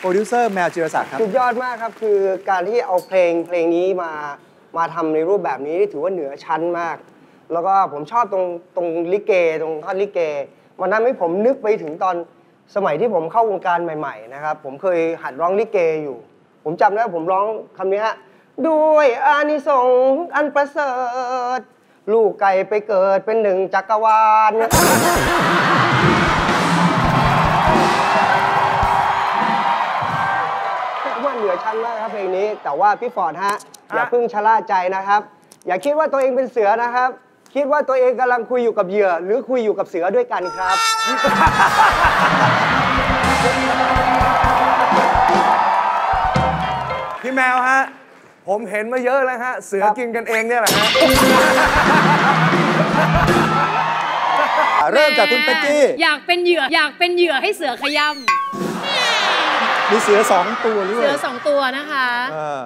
โปรดิวเซอร์แมวจิรศักดิ์ครับ สุดยอดมากครับ คือการที่เอาเพลงเพลงนี้มามาทำในรูปแบบนี้ถือว่าเหนือชั้นมาก แล้วก็ผมชอบตรงตรงลิเก ตรงท่อนลิเก มันทำให้ผมนึกไปถึงตอนสมัยที่ผมเข้าวงการใหม่ๆนะครับ ผมเคยหัดร้องลิเกอยู่ ผมจำได้ว่าผมร้องคำนี้ฮะด้วยอานิสงส์อันประเสริฐ ลูกไก่ไปเกิดเป็นหนึ่งจักรวาล อชั้นมากครับเพลงนี้ แต่ว่าพี่ฟอร์ดฮะอย่าเพิ่งชะล่าใจนะครับ อย่าคิดว่าตัวเองเป็นเสือนะครับ คิดว่าตัวเองกำลังคุยอยู่กับเหยื่อ หรือคุยอยู่กับเสือด้วยกันครับ พี่แมวฮะ ผมเห็นมาเยอะแล้วฮะ เสือกินกันเองเนี่ยแหละฮะเริ่มจากคุณเป็กกี้ อยากเป็นเหยื่อ อยากเป็นเหยื่อให้เสือขย่ มีเสือสองตัวหรือำเปเสือล่าสองตัวนะคะเออ